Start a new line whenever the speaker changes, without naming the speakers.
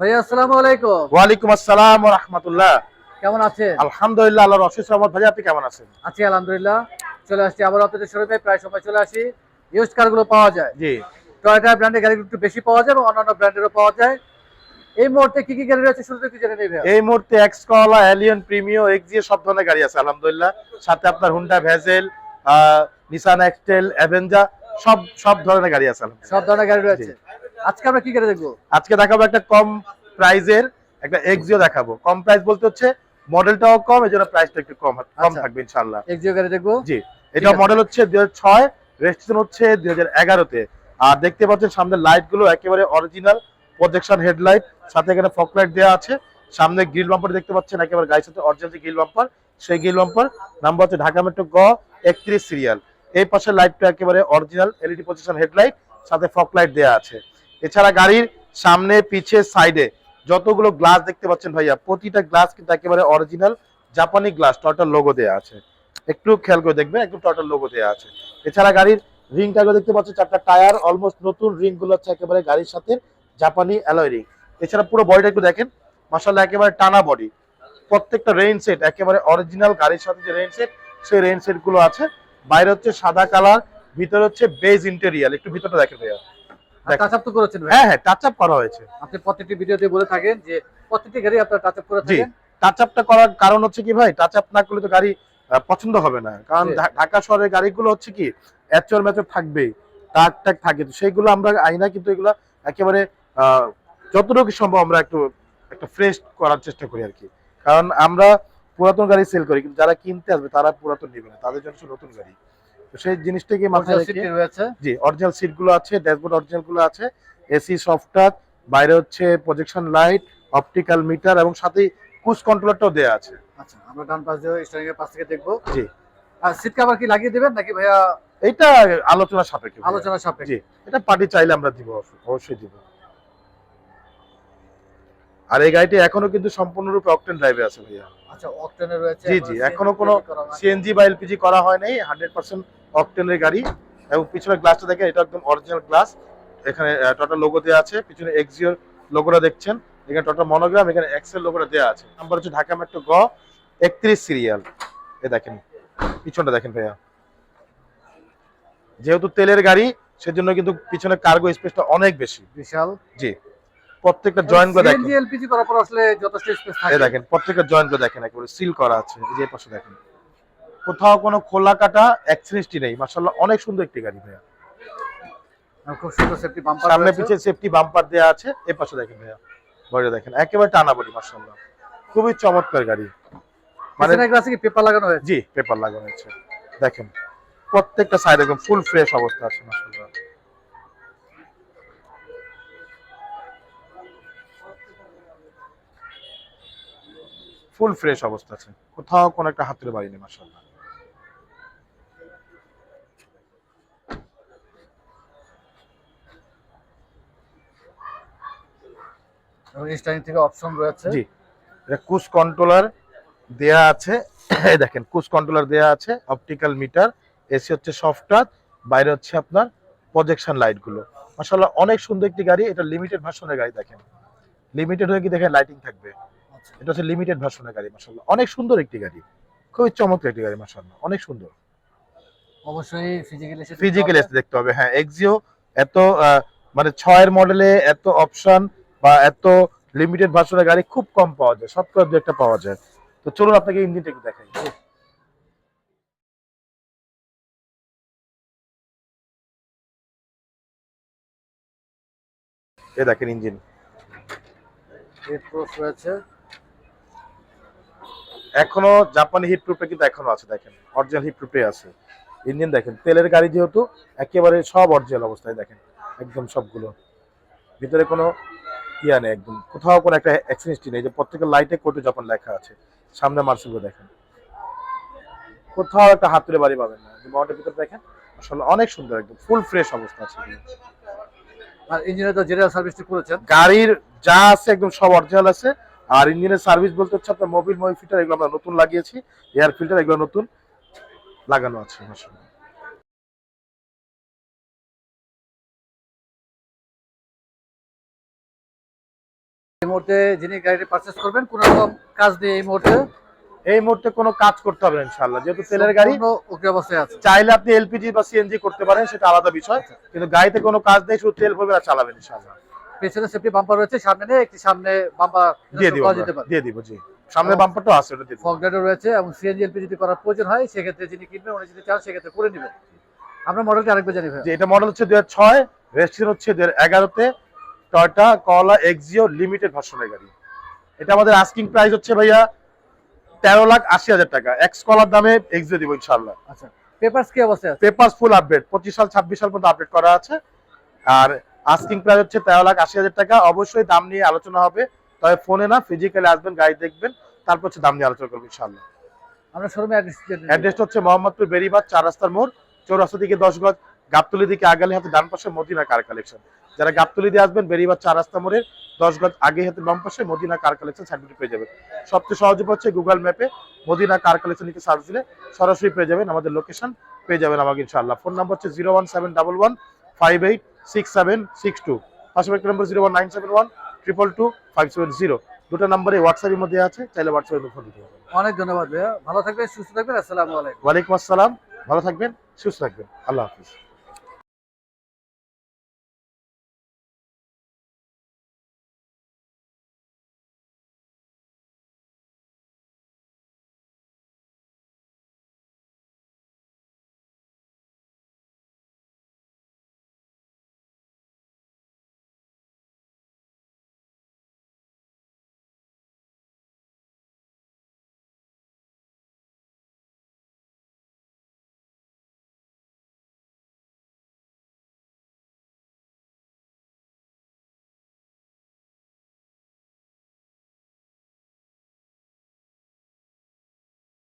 আসসালামু আলাইকুম।
আসসালাম ওয়া রাহমাতুল্লাহ।
কেমন আছেন?
আলহামদুলিল্লাহ আল্লাহর অশেষ রহমত। ভাই আপনি কেমন আছেন?
আছি আলহামদুলিল্লাহ। চলে আসছি আবার আপনাদের শোরুমে। প্রায় সময় চলে আসি। ইউজ কারগুলো পাওয়া যায়।
জি।
টয়টা ব্র্যান্ডের গাড়িগুলো একটু বেশি পাওয়া যায় এবং অন্যান্য ব্র্যান্ডেরও পাওয়া যায়। এই মুহূর্তে কি কি গাড়ি রয়েছে শুরুতে একটু জেনে নেবে
এই মুহূর্তে এক্স কলা এলিয়ন প্রিমিও এক্সিও সব ধরনের গাড়ি আছে আলহামদুলিল্লাহ। সাথে আপনার Honda Vezel Nissan X Trail Avanza সব সব ধরনের গাড়ি আছে
সব ধরনের গাড়ি রয়েছে। আজকে আমরা কি গাড়ি দেখব?
আজকে দেখাবো একটা কম প্রাইজের একটা এক্সিও দেখাবো। কম প্রাইস বলতে হচ্ছে মডেলটাও কম এই জন্য প্রাইসটা একটু কম কম
আচ্ছা।
থাকবে ইনশাআল্লাহ।
এক্সিও গাড়ি দেখব?
জি। এটা মডেল হচ্ছে দুই হাজার ছয় রেজিস্ট্রেশন হচ্ছে দুই হাজার এগারোতে। আর দেখতে পাচ্ছেন সামনে লাইটগুলো একেবারে অরিজিনাল প্রজেকশন হেডলাইট সাথে এখানে ফক লাইট দেওয়া আছে। সামনে গ্রিল বাম্পার দেখতে পাচ্ছেন একেবারে গাড়ির সাথে অরিজিনাল যে গ্রিল বাম্পার সেই গ্রিল বাম্পার নাম্বার হচ্ছে ঢাকা মেট্রো গ একত্রিশ সিরিয়াল এই পাশে লাইটটা একেবারে অরিজিনাল এলইডি প্রজেকশন হেডলাইট সাথে ফক লাইট দেওয়া আছে। এছাড়া গাড়ির সামনে, পিছে সাইডে যতগুলো গ্লাস দেখতে পাচ্ছেন ভাইয়া, প্রতিটা গ্লাস কিন্তু একেবারে অরিজিনাল জাপানি গ্লাস টয়টার লোগো দেওয়া আছে। একটু খেয়াল করে দেখবেন একটু টয়টার লোগো দেওয়া আছে। এছাড়া গাড়ির রিং টাগুলো দেখতে পাচ্ছেন, চারটা টায়ার অলমোস্ট নতুন রিংগুলো হচ্ছে একেবারে গাড়ির সাথে জাপানি অ্যালয় রিং এছাড়া পুরো বডিটা একটু দেখেন মাসাল্লাহ একেবারে টানা বডি প্রত্যেকটা রেইন সেট একেবারে অরিজিনাল গাড়ির সাথে যে রেইন সেট সেই রেইন সেটগুলো আছে। বাইরে হচ্ছে সাদা কালার ভিতরে হচ্ছে বেজ ইন্টেরিয়াল একটু ভিতরটা দেখেন ভাইয়া।
টাচ আপ তো করেছেন
হ্যাঁ হ্যাঁ টাচ আপ করা হয়েছে।
আপনি প্রত্যেকটি ভিডিওতে বলে থাকেন যে প্রত্যেকটি গাড়ি আপনার টাচ আপ করে থাকেন।
টাচ আপটা করার কারণ হচ্ছে কি ভাই টাচ আপ না করলে তো গাড়ি পছন্দ হবে না। কারণ ঢাকা শহরের গাড়িগুলো হচ্ছে কি থাকবেই টাক টাক থাকে। তো সেইগুলো আমরা আইনা কিন্তু এগুলো একেবারে যতটুকু সম্ভব আমরা একটু একটা ফ্রেশ করার চেষ্টা করি আর কি। কারণ আমরা পুরাতন গাড়ি সেল করি কিন্তু যারা কিনতে আসবে তারা পুরাতন নেবে না তাদের জন্য নতুন গাড়ি। সেই জিনিসটাকে মাথায় রেখে?
রয়েছে।
জি অরিজিনাল সিটগুলো আছে ড্যাশবোর্ড অরিজিনালগুলো আছে এসি সফট টাচ বাইরে হচ্ছে প্রজেকশন লাইট অপটিক্যাল মিটার এবং সাথে কুস কন্ট্রোলারটাও দেওয়া আছে।
আচ্ছা আমরা ডান পাশ দিয়ে স্টারিং এর পাশ থেকে দেখব।
জি।
আর সিট কভার কি লাগিয়ে দেবেন নাকি ভাইয়া
এটা আলোচনা সাপেক্ষে।
আলোচনা সাপেক্ষে।
জি এটা পার্টি চাইলে আমরা দিব অবশ্যই দিব। আর এই গাড়িটি এখনও কিন্তু সম্পূর্ণরূপে অকটেন ড্রাইভে আছে ভাইয়া।
আচ্ছা অকটেনে রয়েছে
জি, জি, এখনও কোনো সিএনজি বা এলপিজি করা হয় নাই হান্ড্রেড পার্সেন্ট অকটেনের গাড়ি। এবং পিছনের গ্লাসটা দেখেন এটা একদম অরিজিনাল গ্লাস এখানে টোটাল লোগো দেওয়া আছে পিছনে এক্সিওর লোগোটা দেখছেন। এখানে টোটাল মনোগ্রাম এখানে এক্সেল লোগোটা দেওয়া আছে। নাম্বার হচ্ছে ঢাকা মেট্রো গ একত্রিশ সিরিয়াল এ দেখেন পিছনটা দেখেন ভাইয়া। যেহেতু তেলের গাড়ি সেজন্য কিন্তু পিছনে কার্গো স্পেসটা অনেক বেশি।
বিশাল।
জি। প্রত্যেকটা জয়েন্টগুলো দেখেন।
এলপিজি করার পর আসলে যথেষ্ট স্পেস থাকে।
দেখেন প্রত্যেকটা জয়েন্টগুলো দেখেন একেবারে সিল করা আছে। এই যে পাশে দেখেন। কোথাও কোনো খোলা কাটা নেই। মাশাআল্লাহ অনেক সুন্দর একটি গাড়ি ভাইয়া।
খুব সুন্দর সেফটি বাম্পার
সামনে পিছে সেফটি বাম্পার দেওয়া আছে। এই পাশে দেখেন ভাইয়া বডিটা দেখেন। একেবারে টানা বডি মাশাআল্লাহ। খুবই চমৎকার গাড়ি। মানে
গ্লাসে কি পেপার লাগানো হয়েছে?
জি পেপার লাগানো হয়েছে। দেখেন প্রত্যেকটা সাইড একদম ফুল ফ্রেশ অবস্থা আছে মাশাআল্লাহ। ফুল ফ্রেশ অবস্থা আছে। কোথাও কোনো একটা হাতের বাড়ি নেই মাশাআল্লাহ।
এবং থেকে অপশন রয়েছে।
জি এটা কুস কন্ট্রোলার দেয়া আছে। দেখেন কুস কন্ট্রোলার দেয়া আছে অপটিক্যাল মিটার এসি হচ্ছে সফট টাচ বাইরে হচ্ছে আপনার প্রজেকশন লাইটগুলো। মাশাআল্লাহ অনেক সুন্দর একটি গাড়ি এটা লিমিটেড ভার্সনের গাড়ি দেখেন। লিমিটেড হয়ে কি দেখেন লাইটিং থাকবে। এটা হচ্ছে লিমিটেড ভার্সনের গাড়ি মাশাআল্লাহ। অনেক সুন্দর একটি গাড়ি। খুবই চমৎকার একটি গাড়ি মাশাআল্লাহ। অনেক সুন্দর।
অবশ্যই ফিজিক্যালি
ফিজিক্যাল এসে দেখতে হবে হ্যাঁ। এক্সিও এত মানে ছয়ের মডেলে এত অপশন বা এত লিমিটেড ভার্সনের গাড়ি খুব কম পাওয়া যায়। শতকরা দু একটা পাওয়া যায়। তো চলুন আপনাকে ইঞ্জিনটা একটু দেখাই। এ দেখেন ইঞ্জিন
রয়েছে
এখনও জাপানি হিট প্রুফে কিন্তু এখনও আছে দেখেন। অরিজিনাল হিট প্রুফে আছে। ইঞ্জিন দেখেন তেলের গাড়ি যেহেতু একেবারে সব অরিজিনাল অবস্থায় দেখেন একদম সবগুলো। ভিতরে কোনো ইয়া নেই একদম। কোথাও কোনো একটা অ্যাক্সিডেন্ট নেই যে প্রত্যেকের লাইটে কোর্টে যখন লেখা আছে সামনে মার্সেলগুলো দেখেন। কোথাও একটা হাতুড়ে বাড়ি পাবেন না। যে মডেলের ভিতরে দেখেন আসলে অনেক সুন্দর একদম ফুল ফ্রেশ অবস্থা আছে।
আর ইঞ্জিনের তো জেনারেল সার্ভিসটি করেছেন?
গাড়ির যা আছে একদম সব অরিজিনাল আছে। আর ইঞ্জিনের সার্ভিস বলতে হচ্ছে আপনার মোবিল মই ফিল্টার এগুলো আমরা নতুন লাগিয়েছি। এয়ার ফিল্টার এগুলো নতুন লাগানো আছে
এই মুহূর্তে যিনি গাড়িটি পারচেস করবেন কোনো রকম কাজ দিয়ে এই মুহূর্তে?
এই মুহূর্তে কোনো কাজ করতে হবে ইনশাল্লাহ যেহেতু তেলের গাড়ি
ওকে অবস্থায় আছে।
চাইলে আপনি এলপিজি বা সিএনজি করতে পারেন সেটা আলাদা বিষয়। কিন্তু গাড়িতে কোনো কাজ নেই শুধু তেল ভরবে আর চালাবেন ইনশাল্লাহ
পেছনে সেফটি বাম্পার রয়েছে সামনে নিয়ে একটি সামনে বাম্পার
দিয়ে দিব দিয়ে দিব জি। সামনে বাম্পারটা আছে ওটা দিয়ে দিব।
ফগ গার্ডও রয়েছে এবং সিএনজি এলপি যদি করার প্রয়োজন হয় সেক্ষেত্রে যিনি কিনবেন উনি যদি চান সেক্ষেত্রে করে নেবেন। আমরা মডেলটি আরেকবার জানি ভাই
যে এটা মডেল হচ্ছে দুই হাজার ছয় রেজিস্ট্রেশন হচ্ছে দুই হাজার এগারোতে টয়টা কলা এক্সিও লিমিটেড ভার্সন ভার্সনের গাড়ি। এটা আমাদের আস্কিং প্রাইস হচ্ছে ভাইয়া তেরো লাখ আশি হাজার টাকা। এক্স কলার দামে এক্সিও দিব ইনশাল্লাহ
আচ্ছা পেপারস কি অবস্থা আছে?
পেপার ফুল আপডেট পঁচিশ সাল ছাব্বিশ সাল পর্যন্ত আপডেট করা আছে। আর আস্কিং প্রাইস হচ্ছে তেরো লাখ আশি হাজার টাকা। অবশ্যই দাম নিয়ে আলোচনা হবে। তবে ফোনে না ফিজিক্যালি আসবেন গাড়ি দেখবেন তারপর হচ্ছে দাম নিয়ে আলোচনা করব ইনশাল্লাহ
আমরা শোরুমে অ্যাড্রেস
অ্যাড্রেসটা হচ্ছে মোহাম্মদপুর বেরিবাদ চার রাস্তার মোড় চৌরাস্তা থেকে দশ গজ গাবতলি দিকে আগালে হাতে ডান পাশে মদিনা কার কালেকশন যারা গাবতলি দিয়ে আসবেন বেরিবাদ চার রাস্তা মোড়ের দশ গজ আগে হাতে বাম পাশে মদিনা কার কালেকশন সার্টিফিকেট পেয়ে যাবেন। সবচেয়ে সহজ হচ্ছে গুগল ম্যাপে মদিনা কার কালেকশন লিখে সার্চ দিলে সরাসরি পেয়ে যাবেন আমাদের লোকেশন পেয়ে যাবেন আমাকে ইনশাআল্লাহ। ফোন নাম্বার হচ্ছে zero one seven double one five eight six seven six two পাশাপাশি নম্বর zero one nine seven one triple two five seven zero দুটো নম্বরে হোয়াটসঅ্যাপের মধ্যে আছে চাইলে হোয়াটসঅ্যাপে ফোন দিতে পারবেন।
অনেক ধন্যবাদ ভাইয়া। ভালো থাকবেন সুস্থ থাকবেন আসসালামু আলাইকুম।
ওয়ালাইকুম আসসালাম ভালো থাকবেন সুস্থ থাকবেন। আল্লাহ হাফিজ।